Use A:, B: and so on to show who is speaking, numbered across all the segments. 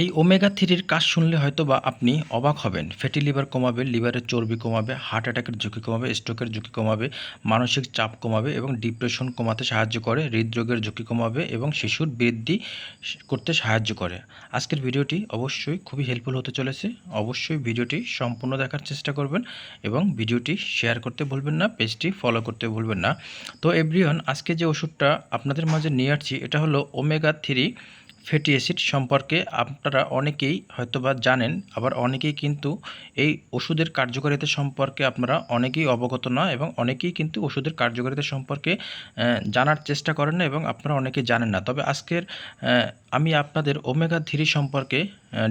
A: এই ওমেগা থ্রির কাজ শুনলে হয়তো বা আপনি অবাক হবেন। ফ্যাটি লিভার কমাবে লিভারের চর্বি কমাবে হার্ট অ্যাটাকের ঝুঁকি কমাবে স্ট্রোকের ঝুঁকি কমাবে, মানসিক চাপ কমাবে এবং ডিপ্রেশন কমাতে সাহায্য করে, হৃদরোগের ঝুঁকি কমাবে এবং শিশুর বৃদ্ধি করতে সাহায্য করে। আজকের ভিডিওটি অবশ্যই খুবই হেল্পফুল হতে চলেছে। অবশ্যই ভিডিওটি সম্পূর্ণ দেখার চেষ্টা করবেন এবং ভিডিওটি শেয়ার করতে ভুলবেন না পেজটি ফলো করতে ভুলবেন না। তো এভরিওয়ান আজকে যে ওষুধটা আপনাদের মাঝে নিয়ে আসছি, এটা হলো ওমেগা থ্রি ফ্যাটি অ্যাসিড সম্পর্কে আপনারা অনেকেই হয়তোবা জানেন, আবার অনেকেই কিন্তু এই ওষুধের কার্যকারিতা সম্পর্কে আপনারা অনেকেই অবগত নয় এবং অনেকেই কিন্তু ওষুধের কার্যকারিতা সম্পর্কে জানার চেষ্টা করেন না এবং আপনারা অনেকেই জানেন না। তবে আজকের আমি আপনাদের ওমেগা থ্রি সম্পর্কে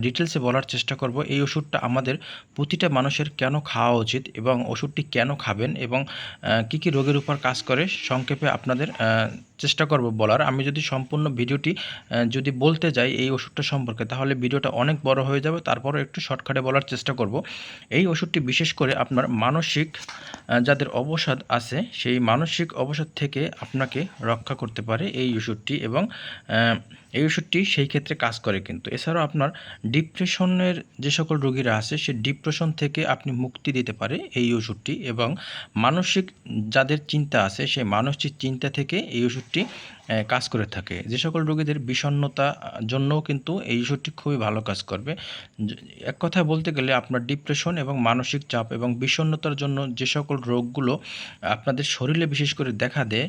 A: ডিটেলসে বলার চেষ্টা করব। এই ওষুধটা আমাদের প্রতিটা মানুষের কেন খাওয়া উচিত এবং ওষুধটি কেন খাবেন এবং কি কি রোগের উপর কাজ করে সংক্ষেপে আপনাদের চেষ্টা করব বলার। আমি যদি সম্পূর্ণ ভিডিওটি যদি বলতে যাই এই ওষুধটা সম্পর্কে, তাহলে ভিডিওটা অনেক বড় হয়ে যাবে। তারপরও একটু শর্টকাটে বলার চেষ্টা করব। এই ওষুধটি বিশেষ করে আপনার মানসিক যাদের অবসাদ আছে, সেই মানসিক অবসাদ থেকে আপনাকে রক্ষা করতে পারে এই ওষুধটি এবং এই ওষুধটি সেই ক্ষেত্রে কাজ করে কিন্তু। এছাড়াও আপনার ডিপ্রেশনের যে সকল রোগীরা আছে, সে ডিপ্রেশন থেকে আপনি মুক্তি দিতে পারে এই ওষুধটি এবং মানসিক যাদের চিন্তা আছে, সেই মানসিক চিন্তা থেকে এই ওষুধটি কাজ করে থাকে। যে সকল রোগীদের বিষণ্ণতা জন্যও কিন্তু এই ওষুধটি খুবই ভালো কাজ করবে। এক কথায় বলতে গেলে আপনার ডিপ্রেশন এবং মানসিক চাপ এবং বিষণ্ণতার জন্য যে সকল রোগগুলো আপনাদের শরীরে বিশেষ করে দেখা দেয়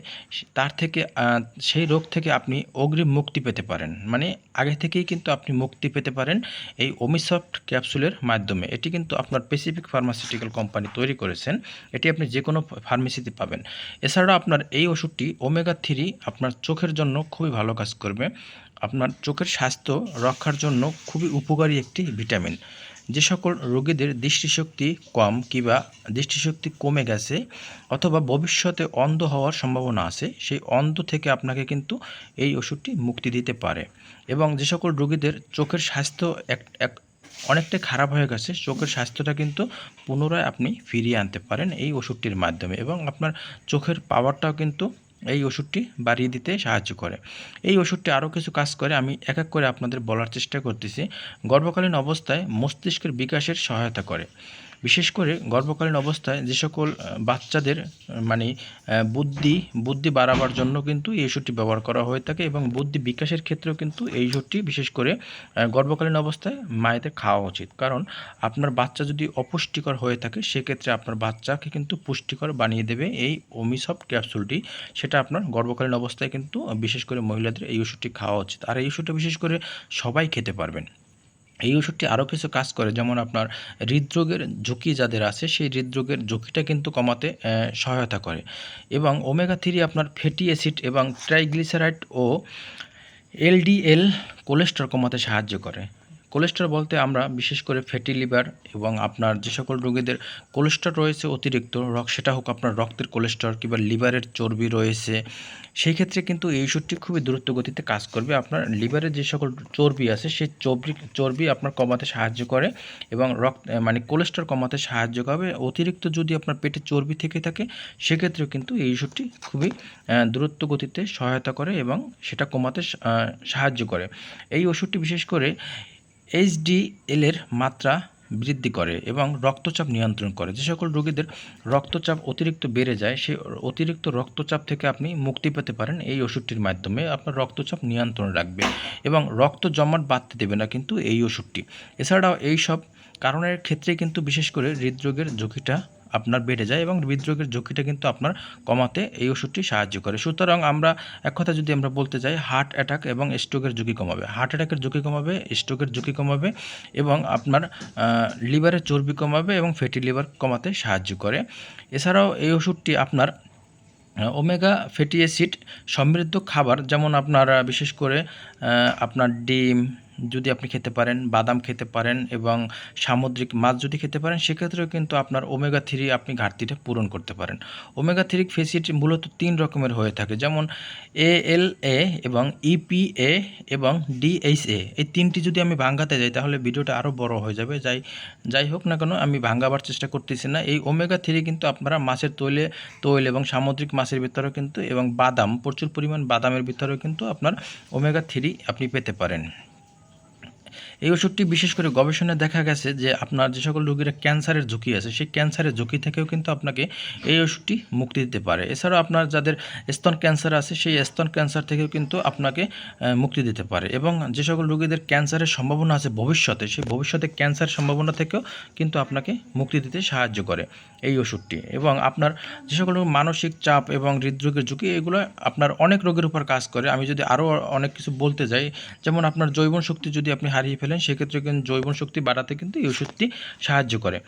A: তার থেকে সেই রোগ থেকে আপনি অগ্রিম মুক্তি পেতে পারেন। মানে আগে থেকেই কিন্তু আপনি মুক্তি পেতে পারেন এই ওমিসফট ক্যাপসুলের মাধ্যমে। এটি কিন্তু আপনার পেসিফিক ফার্মাসিউটিক্যাল কোম্পানি তৈরি করেছেন। এটি আপনি যে কোনো ফার্মেসিতে পাবেন। এছাড়া আপনার এই ওষুধটি ওমেগা থ্রি আপনার চোখের জন্য খুবই ভালো কাজ করবে। আপনার চোখের স্বাস্থ্য রক্ষার জন্য খুবই উপকারী একটি ভিটামিন। যে সকল রোগীদের দৃষ্টিশক্তি কম কিংবা দৃষ্টিশক্তি কমে গেছে অথবা ভবিষ্যতে অন্ধ হওয়ার সম্ভাবনা আছে, সেই অন্ধ থেকে আপনাকে কিন্তু এই ওষুধটি মুক্তি দিতে পারে। এবং যে সকল রোগীদের চোখের স্বাস্থ্য এক এক অনেকটাই খারাপ হয়ে গেছে, চোখের স্বাস্থ্যটা কিন্তু পুনরায় আপনি ফিরিয়ে আনতে পারেন এই ওষুধটির মাধ্যমে। এবং আপনার চোখের পাওয়ারটাও কিন্তু এই ওষুধটি বাড়িয়ে দিতে সাহায্য করে। এই ওষুধটি আরও কিছু কাজ করে, আমি এক এক করে আপনাদের বলার চেষ্টা করতেছি। গর্ভকালীন অবস্থায় মস্তিষ্কের বিকাশের সহায়তা করে। বিশেষ করে গর্ভকালীন অবস্থায় যে সকল বাচ্চাদের মানে বুদ্ধি বুদ্ধি বাড়াবার জন্য কিন্তু এই ওষুধটি ব্যবহার করা হয়ে থাকে এবং বুদ্ধি বিকাশের ক্ষেত্রেও কিন্তু এই ওষুধটি বিশেষ করে গর্ভকালীন অবস্থায় মায়েদের খাওয়া উচিত। কারণ আপনার বাচ্চা যদি অপুষ্টিকর হয়ে থাকে, সেক্ষেত্রে আপনার বাচ্চাকে কিন্তু পুষ্টিকর বানিয়ে দেবে এই ওমিসফট ক্যাপসুলটি সেটা আপনার গর্ভকালীন অবস্থায় কিন্তু বিশেষ করে মহিলাদের এই ওষুধটি খাওয়া উচিত। আর এই ওষুধটা বিশেষ করে সবাই খেতে পারবেন। এই ওষুধটি আরও কিছু কাজ করে, যেমন আপনার হৃদরোগের ঝুঁকি যাদের আছে, সেই হৃদরোগের ঝুঁকিটা কিন্তু কমাতে সহায়তা করে। এবং ওমেগা থ্রি আপনার ফ্যাটি অ্যাসিড এবং ট্রাইগ্লিসারাইড ও এলডিএল কোলেস্টর কমাতে সাহায্য করে। কোলেস্ট্রল বলতে আমরা, বিশেষ করে ফ্যাটি লিভার এবং আপনার যে সকল রোগীদের কোলেস্ট্রল রয়েছে অতিরিক্ত রক্ত, সেটা হোক আপনার রক্তের কোলেস্ট্রল কিংবা লিভারের চর্বি রয়েছে, সেই ক্ষেত্রে কিন্তু এই ওষুধটি খুবই দ্রুত গতিতে কাজ করবে। আপনার লিভারের যে সকল চর্বি আছে, সেই চর্বি চর্বি আপনার কমাতে সাহায্য করে এবং রক্ত মানে কোলেস্ট্রল কমাতে সাহায্য করবে। অতিরিক্ত যদি আপনার পেটে চর্বি থেকে থাকে, সেক্ষেত্রেও কিন্তু এই ওষুধটি খুবই দ্রুত গতিতে সহায়তা করে এবং সেটা কমাতে সাহায্য করে। এই ওষুধটি বিশেষ করে এইচডিএল এর মাত্রা বৃদ্ধি করে এবং রক্তচাপ নিয়ন্ত্রণ করে। যে সকল রোগীদের রক্তচাপ অতিরিক্ত বেড়ে যায়, সেই অতিরিক্ত রক্তচাপ থেকে আপনি মুক্তি পেতে পারেন এই ওষুধটির মাধ্যমে। আপনার রক্তচাপ নিয়ন্ত্রণ রাখবে এবং রক্ত জমাট বাঁধতে দেবে না কিন্তু এই ওষুধটি। এছাড়াও এই সব কারণের ক্ষেত্রে কিন্তু বিশেষ করে হৃদরোগের ঝুঁকিটা আপনার বেড়ে যায় এবং হৃদরোগের ঝুঁকিটা কিন্তু আপনার কমাতে এই ওষুধটি সাহায্য করে। সুতরাং আমরা এক কথা যদি আমরা বলতে যাই হার্ট অ্যাটাক এবং স্ট্রোকের ঝুঁকি কমাবে। হার্ট অ্যাটাকের ঝুঁকি কমাবে স্ট্রোকের ঝুঁকি কমাবে এবং আপনার লিভারের চর্বি কমাবে এবং ফ্যাটি লিভার কমাতে সাহায্য করে। এছাড়াও এই ওষুধটি আপনার ওমেগা ফ্যাটি অ্যাসিড সমৃদ্ধ খাবার, যেমন আপনার বিশেষ করে আপনার ডিম যদি আপনি খেতে পারেন, বাদাম খেতে পারেন এবং সামুদ্রিক মাছ যদি খেতে পারেন, সেক্ষেত্রেও কিন্তু আপনার ওমেগা থ্রি আপনি ঘাটতিটা পূরণ করতে পারেন। ওমেগা থ্রি ফ্যাসিড মূলত তিন রকমের হয়ে থাকে, যেমন এ এল এ এবং ইপিএ এবং ডিএইচএ এই তিনটি যদি আমি ভাঙ্গাতে যাই, তাহলে ভিডিওটা আরও বড় হয়ে যাবে। যাই যাই হোক না কেন, আমি ভাঙ্গাবার চেষ্টা করতেছি না। এই ওমেগা থ্রি কিন্তু আপনারা মাছের তৈলে, তৈল এবং সামুদ্রিক মাছের ভিতরেও কিন্তু এবং বাদাম, প্রচুর পরিমাণ বাদামের ভিতরেও কিন্তু আপনার ওমেগা থ্রি আপনি পেতে পারেন। এই ওষুধটি বিশেষ করে গবেষণায় দেখা গেছে যে আপনার যে সকল রোগীরা ক্যান্সারের ঝুঁকি আছে, সেই ক্যান্সারের ঝুঁকি থেকেও কিন্তু আপনাকে এই ওষুধটি মুক্তি দিতে পারে। এছাড়াও আপনার যাদের স্তন ক্যান্সার আছে, সেই স্তন ক্যান্সার থেকেও কিন্তু আপনাকে মুক্তি দিতে পারে এবং যে সকল রোগীদের ক্যান্সারের সম্ভাবনা আছে ভবিষ্যতে, সেই ভবিষ্যতে ক্যান্সার সম্ভাবনা থেকেও কিন্তু আপনাকে মুক্তি দিতে সাহায্য করে। এই ওষুধটি এবং আপনার যে সকল মানসিক চাপ এবং হৃদরোগের ঝুঁকি, এগুলো আপনার অনেক রোগের উপর কাজ করে। আমি যদি আরও অনেক কিছু বলতে যাই, যেমন আপনার জৈবন শক্তি যদি আপনি হারিয়ে ফেলেন, সেক্ষেত্রে কিন্তু জৈবন শক্তি বাড়াতে কিন্তু এই ওষুধটি সাহায্য করে।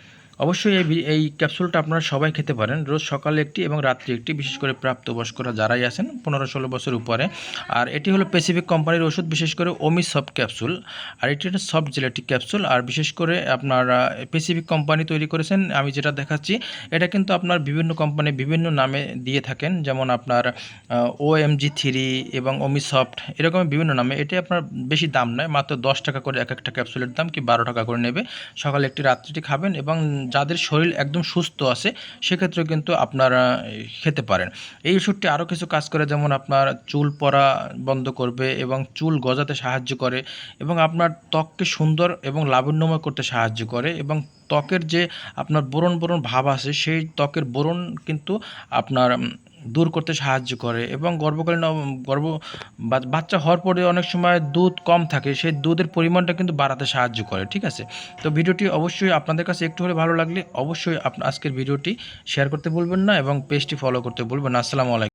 A: অবশ্যই এই এই ক্যাপসুলটা আপনারা সবাই খেতে পারেন। রোজ সকালে একটি এবং রাত্রি একটি, বিশেষ করে প্রাপ্তবয়স্করা যারাই আছেন, পনেরো ষোলো বছর উপরে। আর এটি হলো পেসিফিক কোম্পানির ওষুধ, বিশেষ করে ওমি সফট ক্যাপসুল। আর এটি একটা সফট জেলেটিক ক্যাপসুল। আর বিশেষ করে আপনার পেসিফিক কোম্পানি তৈরি করেছেন, আমি যেটা দেখাচ্ছি, এটা কিন্তু আপনার বিভিন্ন কোম্পানি বিভিন্ন নামে দিয়ে থাকেন। যেমন আপনার ও এম জি থ্রি এবং ওমি সফট এরকম বিভিন্ন নামে। এটি আপনার বেশি দাম নয়, মাত্র দশ টাকা করে এক একটা ক্যাপসুলের দাম কি বারো টাকা করে নেবে। সকালে একটি রাত্রিটি খাবেন এবং যাদের শরীর একদম সুস্থ আছে, সেক্ষেত্রেও কিন্তু আপনারা খেতে পারেন। এই ওষুধটি আরও কিছু কাজ করে, যেমন আপনার চুল পরা বন্ধ করবে এবং চুল গজাতে সাহায্য করে এবং আপনার ত্বককে সুন্দর এবং লাবণ্যময় করতে সাহায্য করে এবং ত্বকের যে আপনার বোরন বোরন ভাব আছে, সেই ত্বকের বোরন কিন্তু আপনার দূর করতে সাহায্য করে এবং গর্ভকালীন গর্ভ বাচ্চা হওয়ার পরে অনেক সময় দুধ কম থাকে, সেই দুধের পরিমাণটা কিন্তু বাড়াতে সাহায্য করে, ঠিক আছে? তো ভিডিওটি অবশ্যই আপনাদের কাছে একটু হলে ভালো লাগলে অবশ্যই আজকের ভিডিওটি শেয়ার করতে ভুলবেন না এবং পেজটি ফলো করতে ভুলবেন না। আসসালামু আলাইকুম।